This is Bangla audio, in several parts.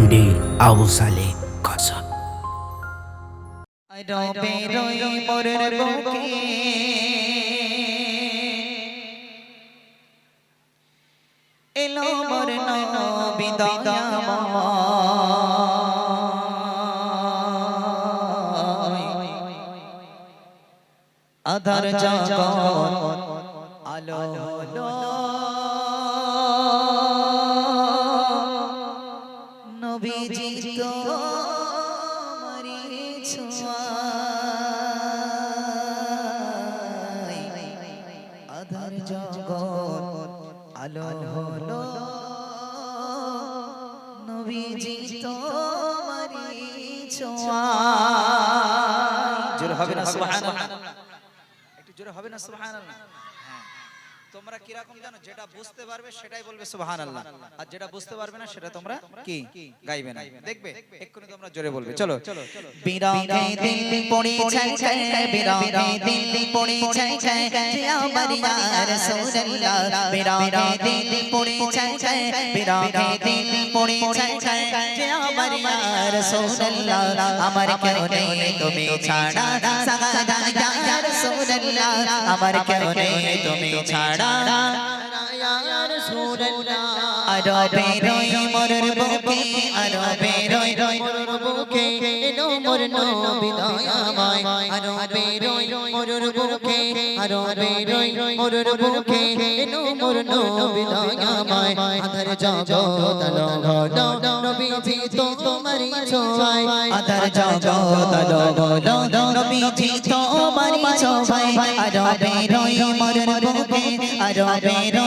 এমডি আবু সালে কসব রবে রই মোরের বুকে। এলো মোর নবী আধার জগৎ আলো জগৎ আলো হলো নবীজি তোমারি ছোঁয়ায় জোর হবে না সুবহানাল্লাহ। একটু জোরে হবে না সুবহানাল্লাহ। তোমরা কীরকম জানো? যেটা বুঝতে পারবে সেটাই বলবে সুবহানাল্লাহ। আর যেটা বুঝতে পারবে না সেটা তোমরা কি? গাইবে না। দেখবে? এক্ষুনি তোমরা জোরে বলবে। চলো। যে আমার কেউ নেই, তুমি ছাড়া সাগাদা আমার কেউ নেই তুমি ছাড়া। আরবে রই মোরের বুকে আরবে রই রই মোরের বুকে এলো মোর বুকে এলো মোর নবী দয়াময় আলো হলো নবীজি তোমারই ছোঁয়ায় আধার রই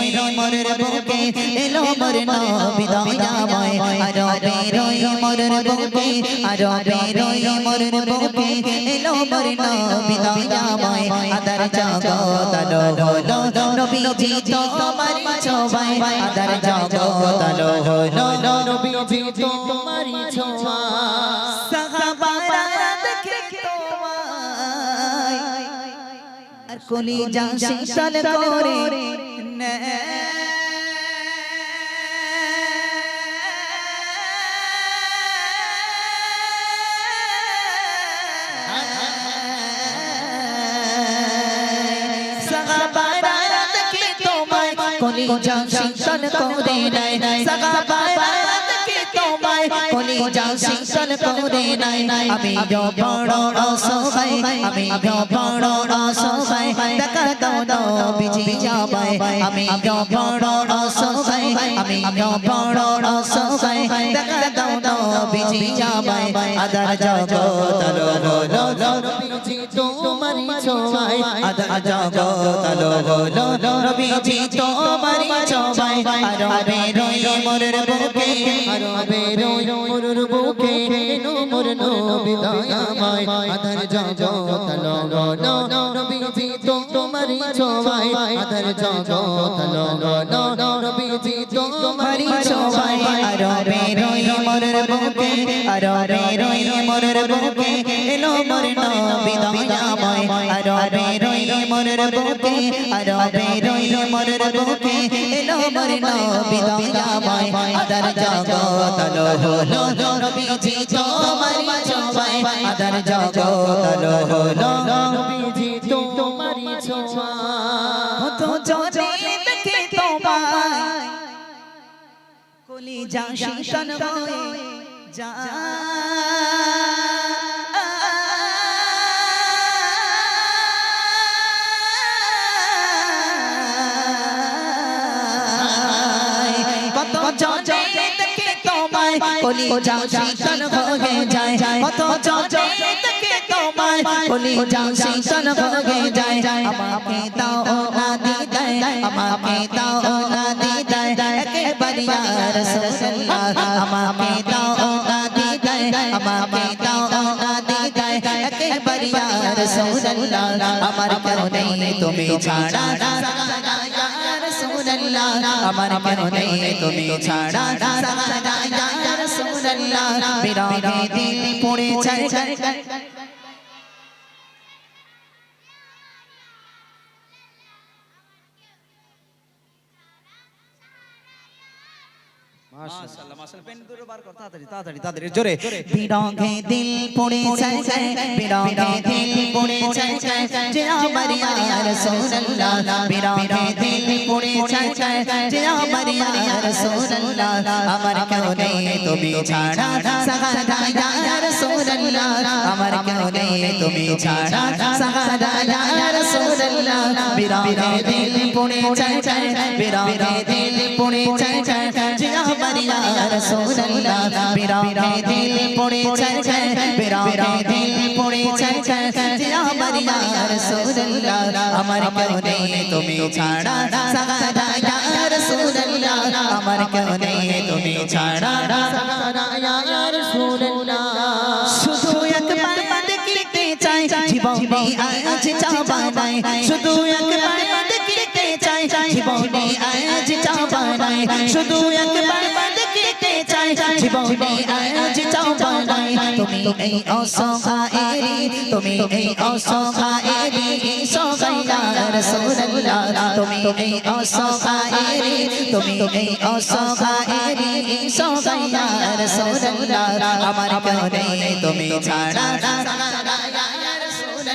মোরের বুকে এলো মোর নবী দয়াময় আরবে রই মোরের বুকে আরবে রই মোরের বুকে, এলো মোর নবী দয়াময় আদার জগৎ আলো হলো নবীজি তোমারই ছোঁয়ায়, আদার জগৎ আলো হলো নবীজি তোমারই ছোঁয়ায়। সাহাবারা দেখে তোমায়, আর কলি যা শীতল করে কলি যা শীতল করে সাহাবারা দেখে তোমায় কলি যা শীতল করে নাই। আমি বড় অসহায় আমি বড় অসহায় দেখা দাও দাও বিজি যাবায় আমি বড় অসহায় আমি বড় অসহায় দেখা দাও দাও বিজি আদার ছোঁয়ায় আদার ছোঁয়ায় আরবে বেরোই মোরের বুকে। আরও বেরোই মোরের বুকে। নো মোর নবী দয়াময়। আদার জগৎ আলো হলো নবীজি তোমারই ছোঁয়ায়। আদার জগৎ আলো হলো নবীজি তোমারই ছোঁয়ায়। আরবে রই মোরের বুকে আরবে রই মোরের বুকে, এলো মোর নবী দয়াময় আরবে রই মোরের বুকে আরবে রই মোরের বুকে, এলো মোর নবী দয়াময় আদার হলো নবীজি তোমারই ছোঁয়ায়। আদার আলো হলো নবীজি তোমারই ছোঁয়ায়। কত জনে তোমায় কলি যা শীতল হয়ে যা। কলি যা শীতল হয়ে যায়। কত দেখে তোমায় কলি যা শীতল হয়ে যায়। আমাকে দাও না দিদায় আমাকে দাও রাসূলুল্লাহ আমার কেন নেই, তুমি ছাড়া রাসূলুল্লাহ আমার কেন নেই, তুমি ছাড়া রাসূলুল্লাহ বিরহে দিল পড়ে যায়। মাশাআল্লাহ মাশাআল্লাহ পেন দুটো বার কর তাড়াতাড়ি তাড়াতাড়ি তাড়াতাড়ি জোরে। বিরহে দিল পড়ে যায় যায় বিরহে দিল পড়ে যায় যায় যে আমার ইয়া রাসূলুল্লাহ বিরহে দিল পড়ে যায় যায় যে আমার ইয়া রাসূলুল্লাহ আমার কেউ তুমি ছাড়া। সাহারা ইয়া রাসূলুল্লাহ আমার কেউ তুমি ছাড়া। সাহারা ইয়া রাসূলুল্লাহ বিরহে দিল পড়ে যায় যায় বিরহে দিল পড়ে যায় যায় যে আমার ইয়া রাসূলুল্লাহ। বিরহে দিল পড়ে যায় যায় বিরহে দিল পড়ে যায় যায় যে আমার ইয়া রাসূলুল্লাহ। আমার কেউ নেই, তুমি ছাড়া সাহারা ইয়া রাসূলুল্লাহ। আমার কেউ নেই, তুমি ছাড়া সাহারা ইয়া রাসূলুল্লাহ। আজ চাওয়া নাই শুধু একবার দেখতে চাই, জীবনে আজ চাওয়া নাই শুধু একবার দেখতে চাই, জীবনে আজ চাওয়া নাই তুমি এই অসহায়েরি তুমি এই অসহায়েরি সগাইয়া রাসূলুল্লাহ তুমি এই অসহায়েরি তুমি এই অসহায়েরি সগাইয়া রাসূলুল্লাহ আমার কেউ নেই তুমি ছাড়া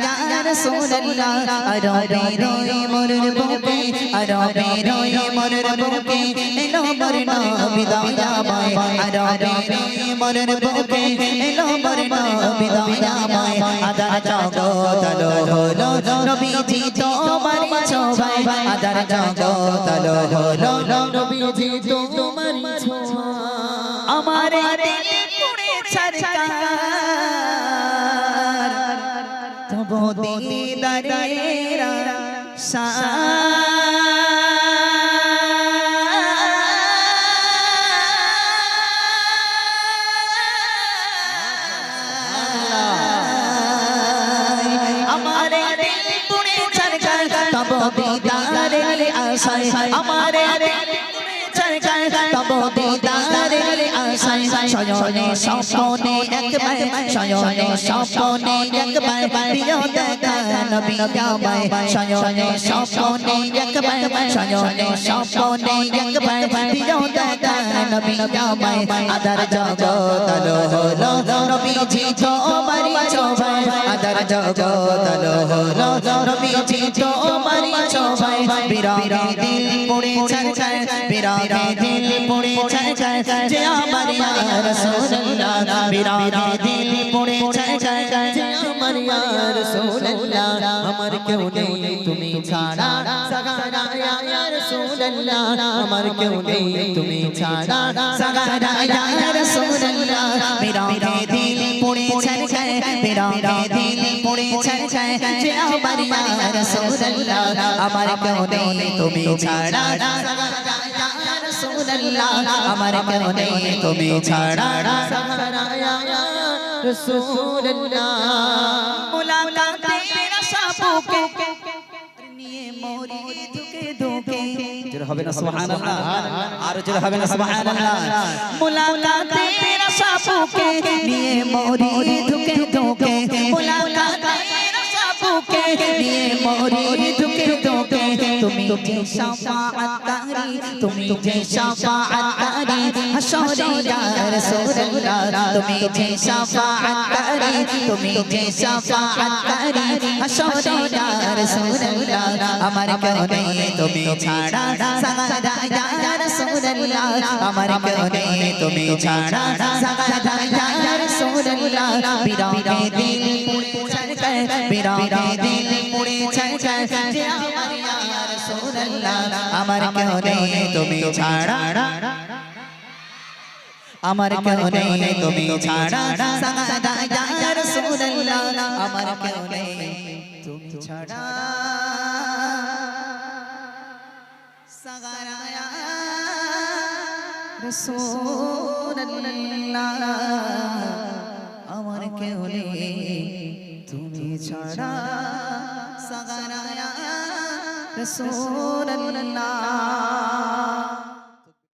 ইয়া রাসূলুল্লাহ আরবে রয়ে মোরের বুকে আরবে রয়ে মোরের বুকে এলো মরনা বিদায়াময় আরবে রয়ে মোরের বুকে এলো মরনা বিদায়াময় আদার জগতলো হলো নবীজি তোমার ছোঁয়ায় আদার জগতলো হলো নবীজি তোমার ছোঁয়া আমার দিল পুড়ে সরকার তব দিদারেরা আমার সরকার তব দিদারের আশায় আমার শয়নে স্বপ্নে একবার শয়নে স্বপ্নে একবার প্রিয় দেখা নবী আমায় শয়নে স্বপ্নে একবার শয়নে স্বপ্নে একবার প্রিয় দেখা নবী আমায় আদার জগতলো হলো নবীজি তোমার আদার হলো নবীজি তোমার ছোঁয়ায় বিরাগে দিল পড়ে ছায় বিরাগে দিল পড়ে ছায় যে আমার ইয়া রাসূলুল্লাহ বিরাগে দিল পড়ে ছায় যে আমার ইয়া রাসূলুল্লাহ আমার কেউ নেই তুমি ছাড়া সাগারা ইয়া রাসূলুল্লাহ আমার কেউ নেই তুমি ছাড়া সাগারা ইয়া রাসূলুল্লাহ বিরাগে দিল পড়ে ছায় বিরাগে দিল পড়ে ছায় আমার ইয়া রাসূলুল্লাহ আমার কেউ নেই তুমি ছাড়া রাসূলুল্লাহ আমার কেউ নেই তুমি ছাড়া রাসূলুল্লাহ মুলাকাতের সাপুকে নিয়ে মরি ধুকে ধুকে জোরে হবে না সুবহানাল্লাহ আর জোরে হবে না সুবহানাল্লাহ মুলাকাতের সাপুকে নিয়ে মরি ধুকে ধুকে মুলাকাতের সাপুকে নিয়ে মরি ধুকে ধুকে তুমি যে শাফাআতকারী তুমি যে শাফাআতকারী হাসরে ইয়া রাসূলুল্লাহ তুমি যে শাফাআতকারী তুমি যে শাফাআতকারী হাসরে ইয়া রাসূলুল্লাহ আমার কেউ নেই তুমি ছাড়া সাগাদা ইয়া রাসূলুল্লাহ আমার কেউ নেই তুমি ছাড়া সাগাদা ইয়া রাসূলুল্লাহ বিরাগে দিল পুড়ে ছাড়কায় বিরাগে দিল পুড়ে ছাড়কায় যে আমার ইয়া রাসূলুল্লাহ আমার কেউ নেই তুমি ছাড়া। আমার কেউ নেই তুমি ছাড়া। ইয়া রাসূলুল্লাহ আমার কেউ নেই তুমি ছাড়া। সাগারা ইয়া রাসূলুল্লাহ আমার কেউ নেই তুমি ছাড়া সাগারায়া রসুল্লাহ